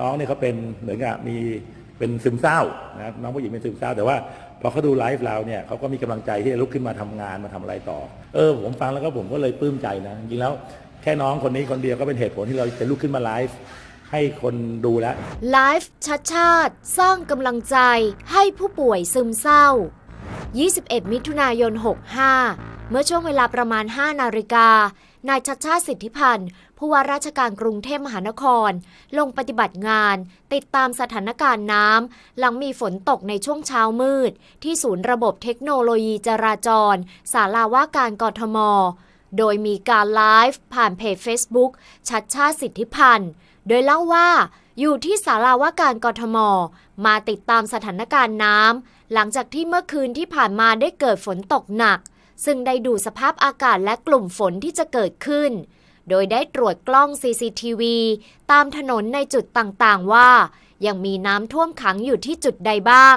น้องเนี่ยเขาเป็นเหมือนกับมีเป็นซึมเศร้านะครับน้องผู้หญิงเป็นซึมเศร้า แต่ว่าพอเขาดูไลฟ์เราเนี่ยเขาก็มีกำลังใจที่จะลุกขึ้นมาทำงานมาทำอะไรต่อ เออผมฟังแล้วก็ผมก็เลยปลื้มใจนะจริงแล้วแค่น้องคนนี้คนเดียวก็เป็นเหตุผลที่เราจะลุกขึ้นมาไลฟ์ให้คนดูแล้วไลฟ์ชัดชาติ สร้างกำลังใจให้ผู้ป่วยซึมเศร้า 21 มิถุนายน 65 เมื่อช่วงเวลาประมาณ 5 นาฬิกานายชัดชาติสิทธิพันธ์ ผู้ว่าราชการกรุงเทพมหานคร ลงปฏิบัติงาน ติดตามสถานการณ์น้ำหลังมีฝนตกในช่วงเช้ามืด ที่ศูนย์ระบบเทคโนโลยีจราจร สาราว่าการกรทม โดยมีการไลฟ์ผ่านเพจ Facebook ชัดชาติสิทธิพันธ์ โดยเล่าว่าอยู่ที่ศาลาว่าการกรทม มาติดตามสถานการณ์น้ำหลังจากที่เมื่อคืนที่ผ่านมาได้เกิดฝนตกหนัก ซึ่งได้ดูสภาพอากาศและกลุ่มฝนที่จะเกิดขึ้น โดยได้ตรวจกล้อง CCTV ตามถนนในจุดต่างๆว่า ยังมีน้ำท่วมขังอยู่ที่จุดใดบ้าง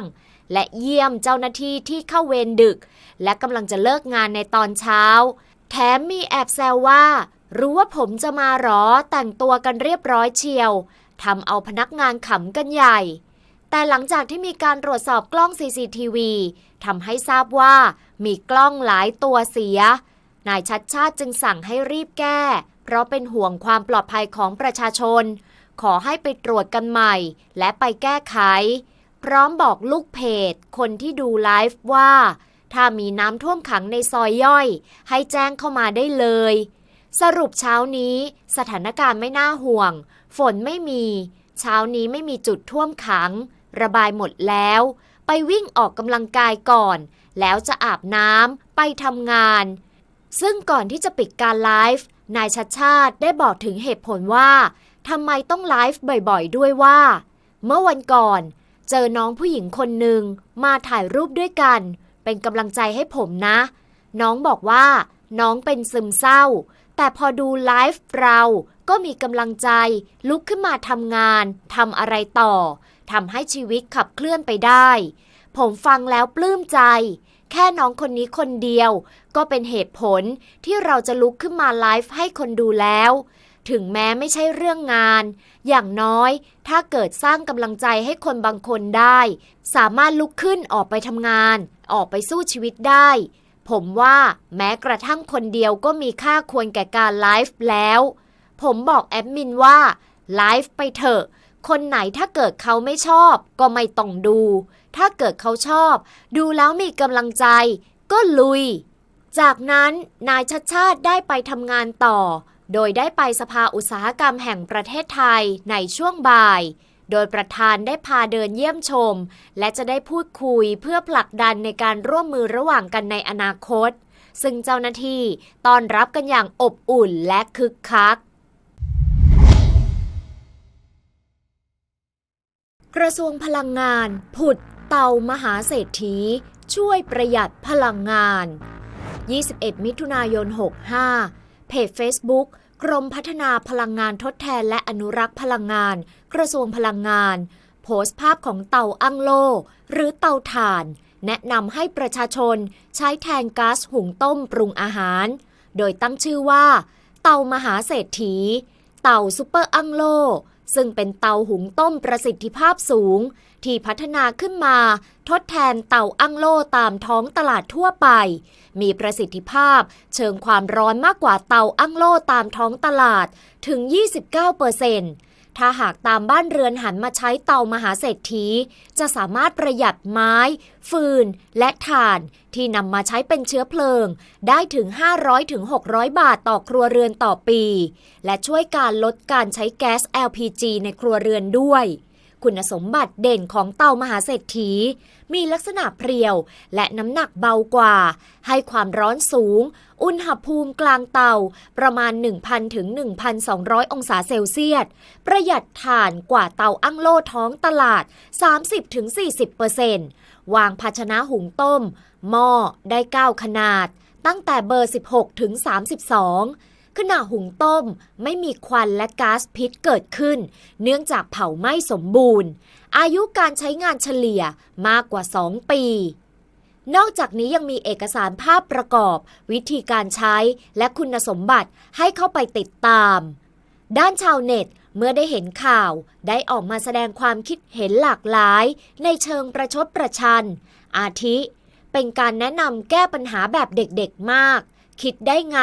และเยี่ยมเจ้าหน้าที่ที่เข้าเวรดึก และกำลังจะเลิกงานในตอนเช้า แถมมีแอบแซวว่า รู้ว่าผมจะมาหรอแต่งตัวกันเรียบร้อยเชียวทำเอาพนักงานขำกันใหญ่ แต่หลังจากที่มีการตรวจสอบกล้อง CCTV ทำให้ทราบว่ามีกล้องหลายตัวเสีย นายชัดชาติจึงสั่งให้รีบแก้ ราะเป็นห่วงความปลอดภัยของประชาชน ขอให้ไปตรวจกันใหม่ และไปแก้ไข พร้อมบอกลูกเพจ คนที่ดูไลฟ์ว่า ถ้ามีน้ำท่วมขังในซอยย่อย ให้แจ้งเข้ามาได้เลย สรุปเช้านี้ สถานการณ์ไม่น่าห่วง ฝนไม่มี เช้านี้ไม่มีจุดท่วมขัง ระบายหมดแล้ว ไปวิ่งออกกำลังกายก่อน แล้วจะอาบน้ำไปทำงานซึ่งก่อนที่จะปิดการไลฟ์ นายชัดชาติได้บอกถึงเหตุผลว่าทำไมต้องไลฟ์บ่อยๆ ด้วยว่า เมื่อวันก่อน เจอน้องผู้หญิงคนหนึ่งมาถ่ายรูปด้วยกัน เป็นกำลังใจให้ผมนะ น้องบอกว่า น้องเป็นซึมเศร้า แต่พอดูไลฟ์เราก็มีกำลังใจ ลุกขึ้นมาทำงานทำอะไรต่อทำให้ชีวิตขับเคลื่อนไปได้ ผมฟังแล้วปลื้มใจ แค่น้องคนนี้คนเดียว ก็เป็นเหตุผลที่เราจะลุกขึ้นมาไลฟ์ให้คนดูแล้ว ถึงแม้ไม่ใช่เรื่องงาน อย่างน้อย ถ้าเกิดสร้างกำลังใจให้คนบางคนได้ สามารถลุกขึ้นออกไปทำงาน ออกไปสู้ชีวิตได้ ผมว่าแม้กระทั่งคนเดียวก็มีค่าควรแก่การไลฟ์แล้ว ผมบอกแอดมินว่าไลฟ์ไปเถอะ คนไหนถ้าเกิดเขาไม่ชอบ ก็ไม่ต้องดู ถ้าเกิดเขาชอบ ดูแล้วมีกำลังใจ ก็ลุย จากนั้นนายชัดชาติได้ไปทำงานต่อ โดยได้ไปสภาอุตสาหกรรมแห่งประเทศไทยในช่วงบ่าย โดยประธานได้พาเดินเยี่ยมชม และจะได้พูดคุยเพื่อผลักดันในการร่วมมือระหว่างกันในอนาคต ซึ่งเจ้าหน้าที่ต้อนรับกันอย่างอบอุ่นและคึกคักกระทรวงพลังงาน ผุด เตามหาเศรษฐี ช่วยประหยัดพลังงาน 21 มิถุนายน 65 เพจ Facebook กรมพัฒนาพลังงานทดแทนและอนุรักษ์พลังงาน กระทรวงพลังงาน โพสต์ภาพของเตาอั้งโล หรือเตาถ่าน แนะนำให้ประชาชนใช้แทนก๊าซหุงต้มปรุงอาหาร โดยตั้งชื่อว่า เตามหาเศรษฐี เตาซูเปอร์อั้งโล ซึ่งเป็นเตาหุงต้มประสิทธิภาพสูง ที่พัฒนาขึ้นมา ทดแทนเตาอั้งโลตามท้องตลาดทั่วไป มีประสิทธิภาพเชิงความร้อนมากกว่าเตาอั้งโลตามท้องตลาดถึง 29% ถ้าหากตามบ้านเรือนหันมาใช้เตามหาเศรษฐี จะสามารถประหยัดไม้ ฟืน และถ่านที่นำมาใช้เป็นเชื้อเพลิง ได้ถึง 500-600 บาทต่อครัวเรือนต่อปี และช่วยการลดการใช้แก๊ส LPG ในครัวเรือนด้วย คุณสมบัติเด่นของเตามหาเศรษฐี มีลักษณะเพรียว และน้ำหนักเบากว่า ให้ความร้อนสูง อุณหภูมิกลางเตาประมาณ 1,000 ถึง 1,200 องศาเซลเซียส ประหยัดถ่านกว่าเตาอั้งโล่ท้องตลาด 30ถึง40%วางภาชนะหุงต้ม หม้อได้ 9 ขนาด ตั้งแต่เบอร์ 16 ถึง 32 ขณะหุงต้มไม่มีควันและก๊าซพิษเกิดขึ้น เนื่องจากเผาไหม้สมบูรณ์ อายุการใช้งานเฉลี่ยมากกว่า 2 ปี นอกจากนี้ยังมีเอกสารภาพประกอบ วิธีการใช้และคุณสมบัติให้เข้าไปติดตาม ด้านชาวเน็ตเมื่อได้เห็นข่าวได้ออกมาแสดงความคิดเห็นหลากหลาย ในเชิงประชดประชัน อาทิ เป็นการแนะนำแก้ปัญหาแบบเด็กๆมาก คิดได้ไง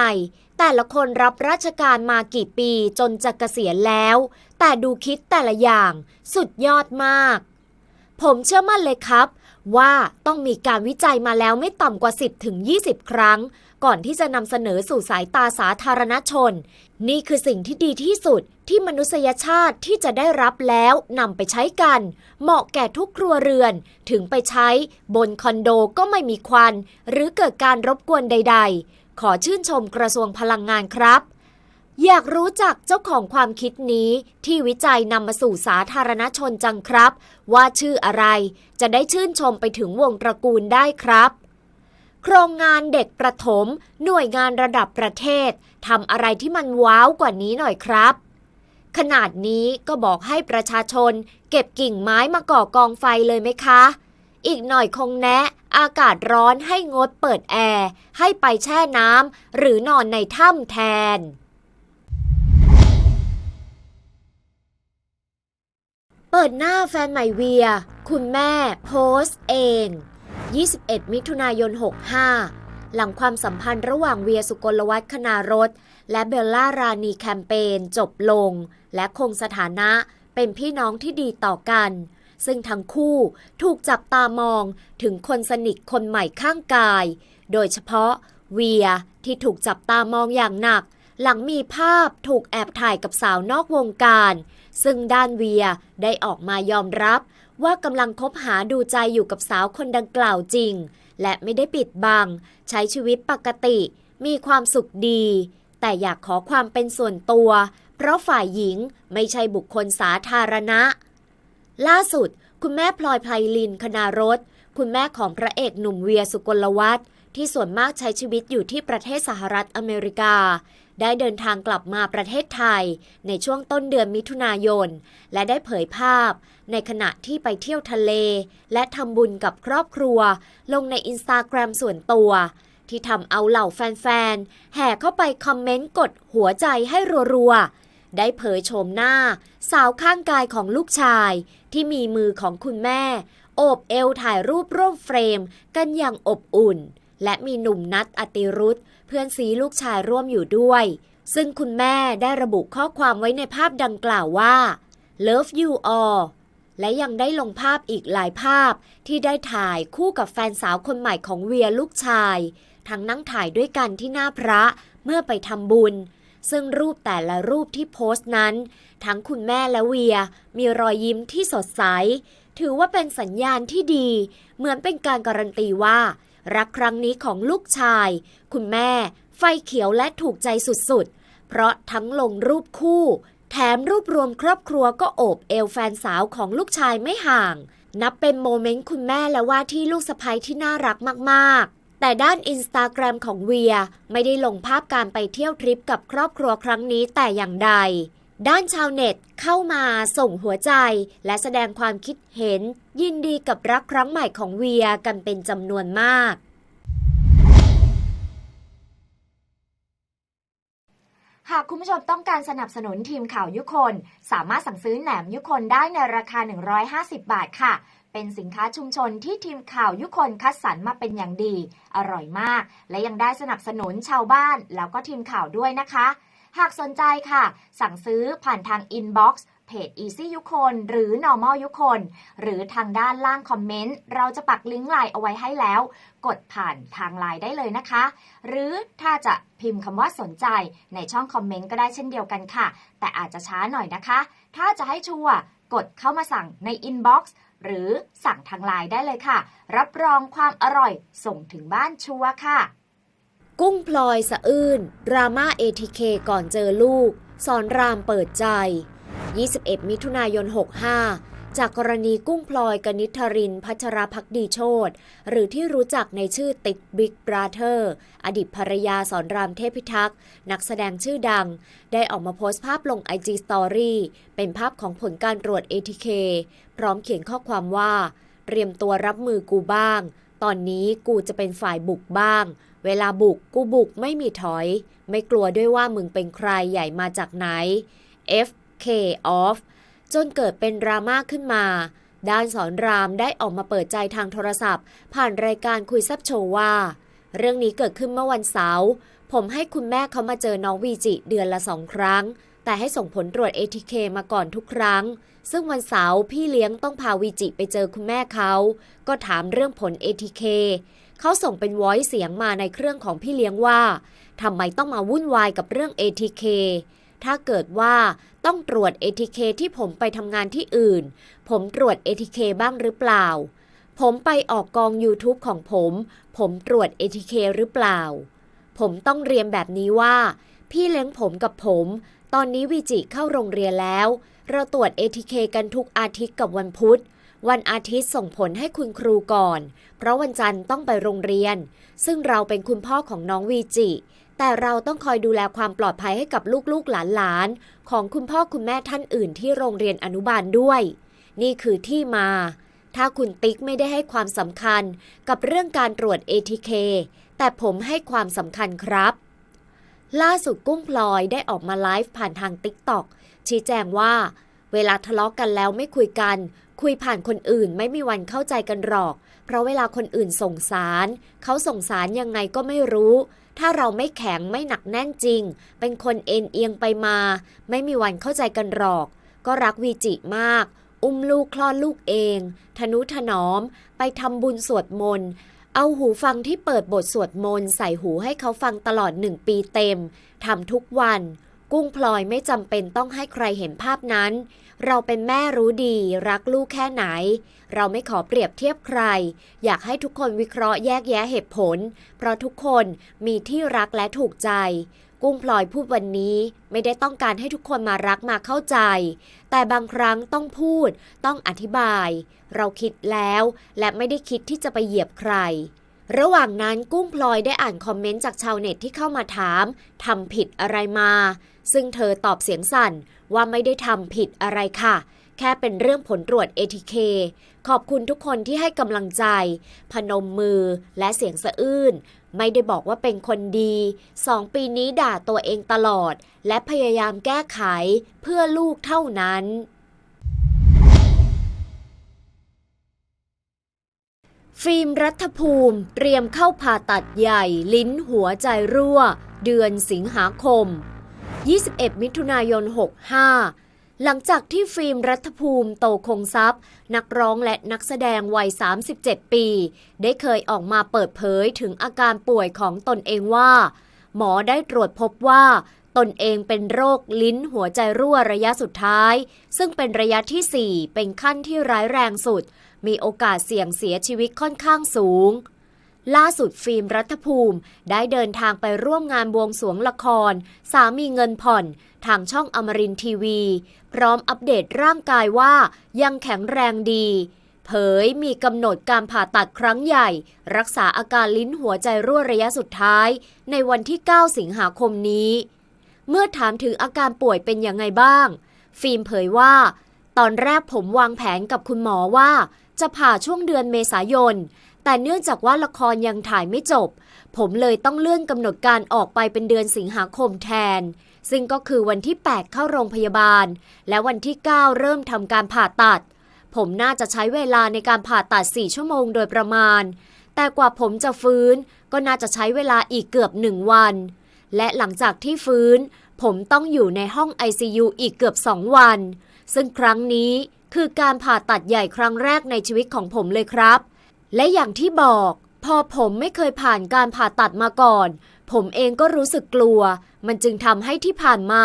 แต่ละคนรับราชการมากี่ปีจนจะเกษียณแล้ว แต่ดูคิดแต่ละอย่างสุดยอดมาก ผมเชื่อมั่นเลยครับ ว่าต้องมีการวิจัยมาแล้วไม่ต่ำกว่า 10ถึง20 ครั้ง ก่อนที่จะนำเสนอสู่สายตาสาธารณชน นี่คือสิ่งที่ดีที่สุดที่มนุษยชาติที่จะได้รับแล้วนำไปใช้กัน เหมาะแก่ทุกครัวเรือน ถึงไปใช้บนคอนโดก็ไม่มีควัน หรือเกิดการรบกวนใด ๆ ขอชื่นชมกระทรวงพลังงานครับ อยากรู้จักเจ้าของความคิดนี้ที่วิจัยนำมาสู่สาธารณชนจังครับ ว่าชื่ออะไรจะได้ชื่นชมไปถึงวงตระกูลได้ครับโครงงานเด็กประถม หน่วยงานระดับประเทศทำอะไรที่มันว้าวกว่านี้หน่อยครับ ขนาดนี้ก็บอกให้ประชาชน เก็บกิ่งไม้มาก่อกองไฟเลยไหมคะ อีกหน่อยคงแนะอากาศร้อนให้งดเปิดแอร์ ให้ไปแช่น้ำหรือนอนในถ้ำแทน เปิดหน้าแฟนใหม่เวีย คุณแม่โพสต์เอง 21 มิถุนายน 65 หลังความสัมพันธ์ระหว่างเวียสุกลวัฒน์คณารถ และเบลล่ารานีแคมเปญจบลง และคงสถานะเป็นพี่น้องที่ดีต่อกัน ซึ่งทั้งคู่ถูกจับตามองถึงคนสนิทคนใหม่ข้างกาย โดยเฉพาะเวียที่ถูกจับตามองอย่างหนัก หลังมีภาพถูกแอบถ่ายกับสาวนอกวงการ ซึ่งด้านเวียได้ออกมายอมรับ ว่ากำลังคบหาดูใจอยู่กับสาวคนดังกล่าวจริง และไม่ได้ปิดบัง ใช้ชีวิตปกติ มีความสุขดี แต่อยากขอความเป็นส่วนตัว เพราะฝ่ายหญิงไม่ใช่บุคคลสาธารณะ ล่าสุด คุณแม่พลอยไพลินคณารถคุณแม่ของพระเอกหนุ่มเวียสุกลวัฒน์ที่ส่วนมากใช้ชีวิตอยู่ที่ประเทศสหรัฐอเมริกา ได้เดินทางกลับมาประเทศไทย ในช่วงต้นเดือนมิถุนายน และได้เผยภาพ ในขณะที่ไปเที่ยวทะเล และทำบุญกับครอบครัว ลงในอินสตาแกรมส่วนตัว ที่ทำเอาเหล่าแฟนๆ แห่เข้าไปคอมเมนต์กดหัวใจให้รัวๆ ได้เผยโฉมหน้า สาวข้างกายของลูกชาย ที่มีมือของคุณแม่ โอบเอวถ่ายรูปร่วมเฟรม กันอย่างอบอุ่น และมีหนุ่มนัดอติรุธเพื่อนซีลูกชายร่วมอยู่ด้วย ซึ่งคุณแม่ได้ระบุข้อความไว้ในภาพดังกล่าวว่า Love you all และยังได้ลงภาพอีกหลายภาพที่ได้ถ่ายคู่กับแฟนสาวคนใหม่ของเวียลูกชาย ทั้งนั่งถ่ายด้วยกันที่หน้าพระเมื่อไปทำบุญ ซึ่งรูปแต่ละรูปที่โพสต์นั้น ทั้งคุณแม่และเวีย มีรอยยิ้มที่สดใส ถือว่าเป็นสัญญาณที่ดี เหมือนเป็นการการันตีว่า รักครั้งนี้ของลูกชาย คุณแม่ ไฟเขียวและถูกใจสุดๆ เพราะทั้งลงรูปคู่ แถมรูปรวมครอบครัวก็โอบเอวแฟนสาวของลูกชายไม่ห่าง นับเป็นโมเมนต์คุณแม่และว่าที่ลูกสะใภ้ที่น่ารักมากๆ แต่ด้านอินสตาแกรมของเวียไม่ได้ลงภาพการไปเที่ยวทริปกับครอบครัวครั้งนี้แต่อย่างใด ด้านชาวเน็ตเข้ามาส่งหัวใจ และแสดงความคิดเห็น ยินดีกับรักครั้งใหม่ของเวียกันเป็นจำนวนมาก หากคุณผู้ชมต้องการสนับสนุนทีมข่าวยุคน สามารถสั่งซื้อแหนมยุคนได้ในราคา 150 บาทค่ะ เป็นสินค้าชุมชนที่ทีมข่าวยุคนคัดสรรมาเป็นอย่างดี อร่อยมาก และยังได้สนับสนุนชาวบ้านแล้วก็ทีมข่าวด้วยนะคะ หากสนใจค่ะ สั่งซื้อผ่านทางอินบ็อกซ์ เพจ Easy ยุคนหรือ Normal ยุคนหรือทางด้านล่างคอมเมนต์ เราจะปักลิงก์ไลน์เอาไว้ให้แล้ว กดผ่านทางไลน์ได้เลยนะคะ หรือถ้าจะพิมพ์คำว่าสนใจในช่องคอมเมนต์ก็ได้เช่นเดียวกันค่ะ แต่อาจจะช้าหน่อยนะคะ ถ้าจะให้ชัวร์กดเข้ามาสั่งในอินบ็อกซ์หรือสั่งทางไลน์ได้เลยค่ะ รับรองความอร่อยส่งถึงบ้านชัวร์ค่ะ กุ้งพลอยสะอื้นดราม่า ATK ก่อนเจอลูก สอนรามเปิดใจ 21 มิถุนายน 65 จากกรณีกุ้งพลอยกนิษฐริน พัชราพักดีโชตหรือที่รู้จักในชื่อติ๊กบิ๊กบราเธอร์ อดีตภรรยาสอนรามเทพิทักษ์ นักแสดงชื่อดัง ได้ออกมาโพสต์ภาพลง IG Story เป็นภาพของผลการตรวจ ATK พร้อมเขียนข้อความว่า เตรียมตัวรับมือกูบ้าง ตอนนี้กูจะเป็นฝ่ายบุกบ้าง เวลาบุกกูบุกไม่มีถอย ไม่กลัวด้วยว่ามึงเป็นใครใหญ่มาจากไหน F K off จนเกิดเป็นดราม่าขึ้นมา ด้านสอนรามได้ออกมาเปิดใจทางโทรศัพท์ ผ่านรายการคุยแซบโชว์ว่า เรื่องนี้เกิดขึ้นเมื่อวันเสาร์ผมให้คุณแม่เขามาเจอน้องวีจิเดือนละสองครั้ง แต่ให้ส่งผลตรวจ ATK มาก่อนทุกครั้ง ซึ่งวันเสาร์พี่เลี้ยงต้องพาวีจิไปเจอคุณแม่เขา ก็ถามเรื่องผล ATK เขาส่งเป็น voice เสียงมาในเครื่องของพี่เลี้ยงว่าทำไมต้องมาวุ่นวายกับเรื่อง ATK ถ้าเกิดว่าต้องตรวจ ATK ที่ผมไปทำงานที่อื่น ผมตรวจ ATK บ้างหรือเปล่า ผมไปออกกอง YouTube ของผม ผมตรวจ ATK หรือเปล่า ผมต้องเรียนแบบนี้ว่า พี่เลี้ยงผมกับผม ตอนนี้วีจิเข้าโรงเรียนแล้ว เราตรวจ ATK กันทุกอาทิตย์กับวันพุธวันอาทิตย์ส่งผลให้คุณครูก่อน เพราะวันจันทร์ต้องไปโรงเรียน ซึ่งเราเป็นคุณพ่อของน้องวีจิ แต่เราต้องคอยดูแลความปลอดภัยให้กับลูกๆหลานๆ ของคุณพ่อคุณแม่ท่านอื่นที่โรงเรียนอนุบาลด้วย นี่คือที่มา ถ้าคุณติ๊กไม่ได้ให้ความสำคัญกับเรื่องการตรวจ ATK แต่ผมให้ความสำคัญครับ ล่าสุดกุ้งพลอยได้ออกมาไลฟ์ผ่านทาง TikTok ชี้แจงว่า เวลาทะเลาะกกันแล้วไม่คุยกัน คุยผ่านคนอื่นไม่มีวันเข้าใจกันหรอก เพราะเวลาคนอื่นส่งสาร เขาส่งสารยังไงก็ไม่รู้ ถ้าเราไม่แข็งไม่หนักแน่นจริง เป็นคนเอ็นเอียงไปมา ไม่มีวันเข้าใจกันหรอก ก็รักวีจิมาก อุ้มลูกคลอดลูกเอง ทนุถนอม ไปทำบุญสวดมนต์เอาหูฟังที่เปิดบทสวดมนต์ใส่หูให้เขาฟังตลอดหนึ่งปีเต็มทำทุกวัน กุ้งพลอยไม่จำเป็นต้องให้ใครเห็นภาพนั้น เราเป็นแม่รู้ดี รักลูกแค่ไหน เราไม่ขอเปรียบเทียบใคร อยากให้ทุกคนวิเคราะห์แยกแยะเหตุผล เพราะทุกคนมีที่รักและถูกใจ กุ้งพลอยพูดวันนี้ไม่ได้ต้องการให้ทุกคนมารักมาเข้าใจ แต่บางครั้งต้องพูด ต้องอธิบาย เราคิดแล้วและไม่ได้คิดที่จะไปเหยียบใครระหว่างนั้นกุ้งพลอยได้อ่านคอมเมนต์จากชาวเน็ตที่เข้ามาถามทำผิดอะไรมา ซึ่งเธอตอบเสียงสั่นว่าไม่ได้ทำผิดอะไรค่ะ แค่เป็นเรื่องผลตรวจ ATK ขอบคุณทุกคนที่ให้กำลังใจ พนมมือและเสียงสะอื้น ไม่ได้บอกว่าเป็นคนดีสองปีนี้ด่าตัวเองตลอด และพยายามแก้ไขเพื่อลูกเท่านั้นฟิล์มรัฐภูมิ เตรียมเข้าผ่าตัดใหญ่ ลิ้นหัวใจรั่ว เดือนสิงหาคม 21 มิถุนายน 65 หลังจากที่ฟิล์มรัฐภูมิโตคงทรัพย์ นักร้องและนักแสดงวัย 37 ปี ได้เคยออกมาเปิดเผยถึงอาการป่วยของตนเองว่า หมอได้ตรวจพบว่าตนเองเป็นโรคลิ้นหัวใจรั่วระยะสุดท้าย ซึ่งเป็นระยะทีสี่ 4 เป็นขั้นที่ร้ายแรงสุด มีโอกาสเสี่ยงเสียชีวิตค่อนข้างสูง ล่าสุดฟิล์มรัฐภูมิ ได้เดินทางไปร่วมงานบวงสวงละคร สามีเงินผ่อน ทางช่องอมรินทีวี พร้อมอัปเดตร่างกายว่ายังแข็งแรงดี เผยมีกำหนดการผ่าตัดครั้งใหญ่ รักษาอาการลิ้นหัวใจรั่วระยะสุดท้าย ในวันที่ 9 สิงหาคมนี้ เมื่อถามถึงอาการป่วยเป็นยังไงบ้าง ฟิล์มเผยว่า ตอนแรกผมวางแผนกับคุณหมอว่า จะผ่าช่วงเดือนเมษายน แต่เนื่องจากว่าละครยังถ่ายไม่จบ ผมเลยต้องเลื่อนกำหนดการออกไปเป็นเดือนสิงหาคมแทน ซึ่งก็คือวันที่ 8 เข้าโรงพยาบาล และวันที่ 9 เริ่มทำการผ่าตัด ผมน่าจะใช้เวลาในการผ่าตัด 4 ชั่วโมงโดยประมาณ แต่กว่าผมจะฟื้น ก็น่าจะใช้เวลาอีกเกือบหนึ่งวัน และหลังจากที่ฟื้น ผมต้องอยู่ในห้อง ICU อีกเกือบ 2 วัน ซึ่งครั้งนี้คือการผ่าตัดใหญ่ครั้งแรกในชีวิตของผมเลยครับ และอย่างที่บอก พอผมไม่เคยผ่านการผ่าตัดมาก่อน ผมเองก็รู้สึกกลัว มันจึงทำให้ที่ผ่านมา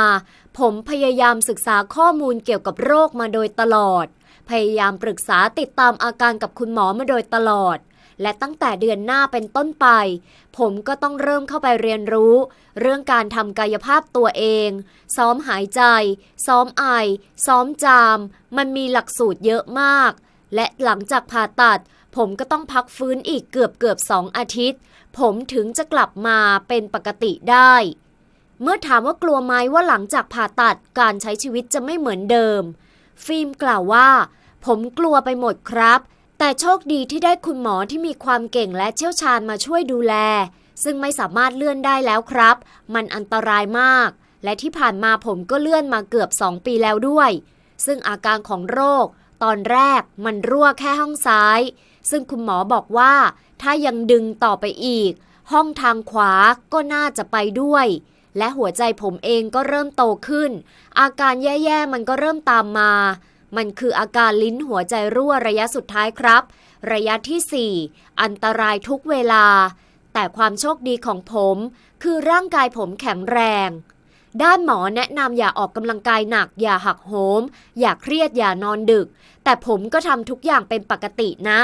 ผมพยายามศึกษาข้อมูลเกี่ยวกับโรคมาโดยตลอด พยายามปรึกษาติดตามอาการกับคุณหมอมาโดยตลอด และตั้งแต่เดือนหน้าเป็นต้นไป ผมก็ต้องเริ่มเข้าไปเรียนรู้ เรื่องการทำกายภาพตัวเอง ซ้อมหายใจ ซ้อมไอ ซ้อมจาม มันมีหลักสูตรเยอะมาก และหลังจากผ่าตัด ผมก็ต้องพักฟื้นอีกเกือบเกือบสองอาทิตย์ ผมถึงจะกลับมาเป็นปกติได้ เมื่อถามว่ากลัวไหมว่าหลังจากผ่าตัดการใช้ชีวิตจะไม่เหมือนเดิม ฟิล์มกล่าวว่า ผมกลัวไปหมดครับ แต่โชคดีที่ได้คุณหมอที่มีความเก่งและเชี่ยวชาญมาช่วยดูแล ซึ่งไม่สามารถเลื่อนได้แล้วครับ มันอันตรายมาก และที่ผ่านมาผมก็เลื่อนมาเกือบ 2 ปีแล้วด้วย ซึ่งอาการของโรค ตอนแรกมันรั่วแค่ห้องซ้าย ซึ่งคุณหมอบอกว่า ถ้ายังดึงต่อไปอีก ห้องทางขวาก็น่าจะไปด้วย และหัวใจผมเองก็เริ่มโตขึ้น อาการแย่ๆมันก็เริ่มตามมา มันคืออาการลิ้นหัวใจรั่วระยะสุดท้ายครับ ระยะที่ 4 อันตรายทุกเวลา แต่ความโชคดีของผม คือร่างกายผมแข็งแรงด้านหมอแนะนำอย่าออกกำลังกายหนัก อย่าหักโหม อย่าเครียดอย่านอนดึก แต่ผมก็ทำทุกอย่างเป็นปกตินะ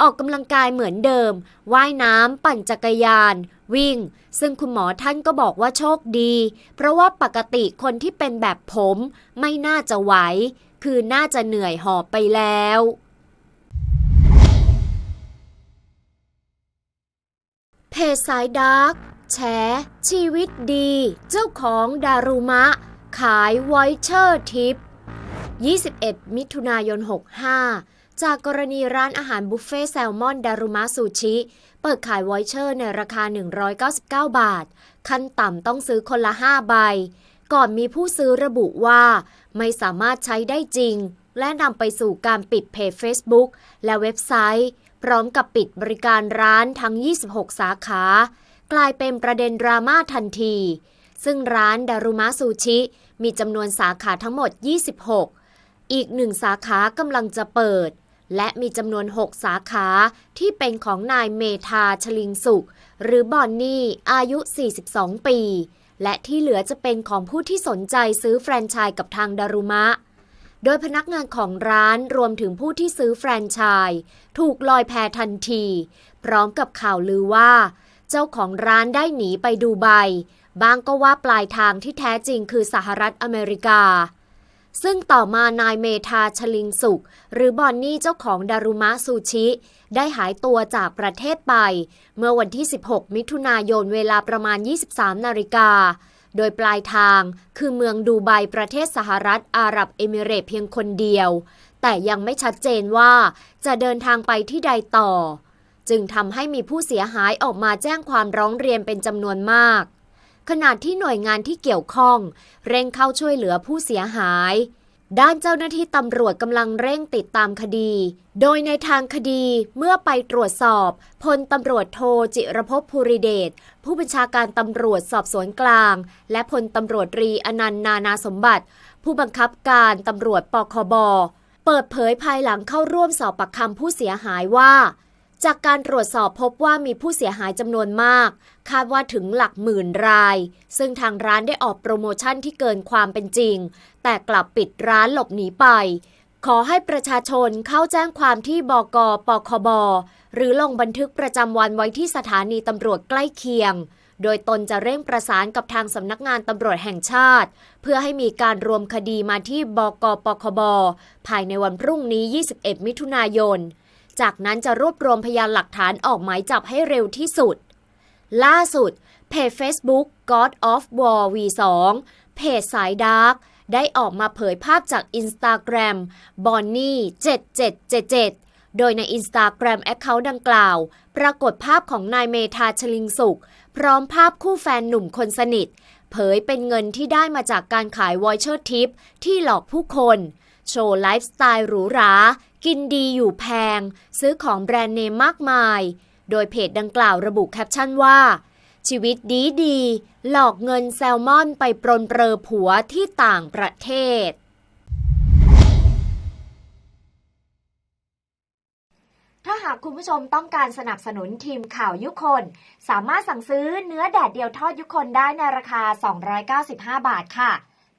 ออกกำลังกายเหมือนเดิม ว่ายน้ำปั่นจักรยาน วิ่ง ซึ่งคุณหมอท่านก็บอกว่าโชคดี เพราะว่าปกติคนที่เป็นแบบผมไม่น่าจะไหว คือน่าจะเหนื่อยหอบไปแล้วเพจสายดาร์กแฉชีวิตดี เจ้าของดารุมะ ขายไวเชอร์ทิป 21 มิถุนายน 65 จากกรณีร้านอาหารบุฟเฟ่แซลมอนดารุมะซูชิ เปิดขายไวเชอร์ในราคา 199 บาท ขั้นต่ำต้องซื้อคนละ 5 ใบ ก่อนมีผู้ซื้อระบุว่า ไม่สามารถใช้ได้จริง และนำไปสู่การปิดเพจ Facebook และเว็บไซต์ พร้อมกับปิดบริการร้านทั้ง 26 สาขา กลายเป็นประเด็นดราม่าทันที ซึ่งร้านดารุมะซูชิ มีจำนวนสาขาทั้งหมด 26 อีกหนึ่งสาขากำลังจะเปิด และมีจำนวน 6 สาขาที่เป็นของนายเมธาชลิงสุข หรือบอนนี่อายุ 42 ปี และที่เหลือจะเป็นของผู้ที่สนใจซื้อแฟรนไชส์กับทางดารุมะ โดยพนักงานของร้านรวมถึงผู้ที่ซื้อแฟรนไชส์ถูกลอยแพทันที พร้อมกับข่าวลือว่า เจ้าของร้านได้หนีไปดูไบบางก็ว่าปลายทางที่แท้จริงคือสหรัฐอเมริกา ซึ่งต่อมานายเมธาชลิงสุข หรือบอนนี่เจ้าของดารุมะซูชิ ได้หายตัวจากประเทศไป เมื่อวันที่ 16 มิถุนายนเวลาประมาณ 23 นาฬิกา โดยปลายทางคือเมืองดูไบประเทศสหรัฐอาหรับเอมิเรตเพียงคนเดียว แต่ยังไม่ชัดเจนว่าจะเดินทางไปที่ใดต่อ จึงทำให้มีผู้เสียหายออกมาแจ้งความร้องเรียนเป็นจำนวนมาก ขณะที่หน่วยงานที่เกี่ยวข้อง เร่งเข้าช่วยเหลือผู้เสียหาย ด้านเจ้าหน้าที่ตำรวจกำลังเร่งติดตามคดี โดยในทางคดีเมื่อไปตรวจสอบพลตำรวจโทจิรภพภูริเดชผู้บัญชาการตำรวจสอบสวนกลาง และพลตำรวจตรีอนันต์นานาสมบัติ ผู้บังคับการตำรวจปคบเปิดเผยภายหลังเข้าร่วมสอบปากคำผู้เสียหายว่า จากการตรวจสอบพบว่ามีผู้เสียหายจำนวนมาก คาดว่าถึงหลักหมื่นราย ซึ่งทางร้านได้ออกโปรโมชั่นที่เกินความเป็นจริง แต่กลับปิดร้านหลบหนีไป ขอให้ประชาชนเข้าแจ้งความที่บกปคบ หรือลงบันทึกประจำวันไว้ที่สถานีตำรวจใกล้เคียงโดยตนจะเร่งประสานกับทางสำนักงานตำรวจแห่งชาติ เพื่อให้มีการรวมคดีมาที่บกปคบ ภายในวันพรุ่งนี้ 21 มิถุนายน จากนั้นจะรวบรวมพยานหลักฐานออกหมายจับให้เร็วที่สุด ล่าสุด เพจ Facebook God of War V2 เพจสายดาร์กได้ออกมาเผยภาพจาก Instagram Bonnie 7777 โดยใน Instagram Account ดังกล่าว ปรากฏภาพของนายเมธาชลิงสุข พร้อมภาพคู่แฟนหนุ่มคนสนิท เผยเป็นเงินที่ได้มาจากการขายวอยเชอร์ทิปที่หลอกผู้คน โชว์ไลฟ์สไตล์หรูหรา กินดีอยู่แพง ซื้อของแบรนด์เนมมากมาย โดยเพจดังกล่าวระบุแคปชั่นว่า ชีวิตดีดีๆหลอกเงินแซลมอนไปปรนเปรอผัวที่ต่างประเทศถ้าหากคุณผู้ชมต้องการสนับสนุนทีมข่าวยุคน สามารถสั่งซื้อเนื้อแดดเดียวทอดยุคนได้ในราคา 295 บาทค่ะ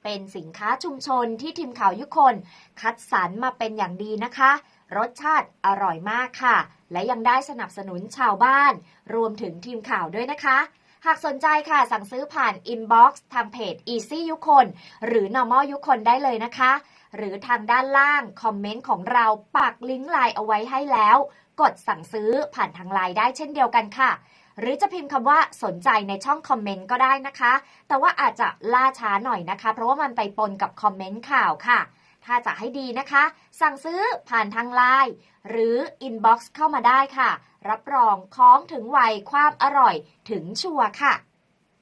เป็นสินค้าชุมชนที่ทีมข่าวยุคน คัดสรรมาเป็นอย่างดีนะคะ รสชาติอร่อยมากค่ะ และยังได้สนับสนุนชาวบ้าน รวมถึงทีมข่าวด้วยนะคะ หากสนใจค่ะสั่งซื้อผ่านอินบ็อกซ์ทางเพจ Easy ยุคนหรือ Normal ยุคนได้เลยนะคะ หรือทางด้านล่างคอมเมนต์ของเราปักลิงก์ไลน์เอาไว้ให้แล้ว กดสั่งซื้อผ่านทางไลน์ได้เช่นเดียวกันค่ะ หรือจะพิมพ์คำว่าสนใจในช่องคอมเมนต์ก็ได้นะคะ แต่ว่าอาจจะล่าช้าหน่อยนะคะ เพราะว่ามันไปปนกับคอมเมนต์ข่าวค่ะ ถ้าจะให้ดีนะคะ สั่งซื้อผ่านทางไลน์หรืออินบ็อกซ์เข้ามาได้ค่ะ รับรองของถึงไวความอร่อยถึงชัวร์ค่ะ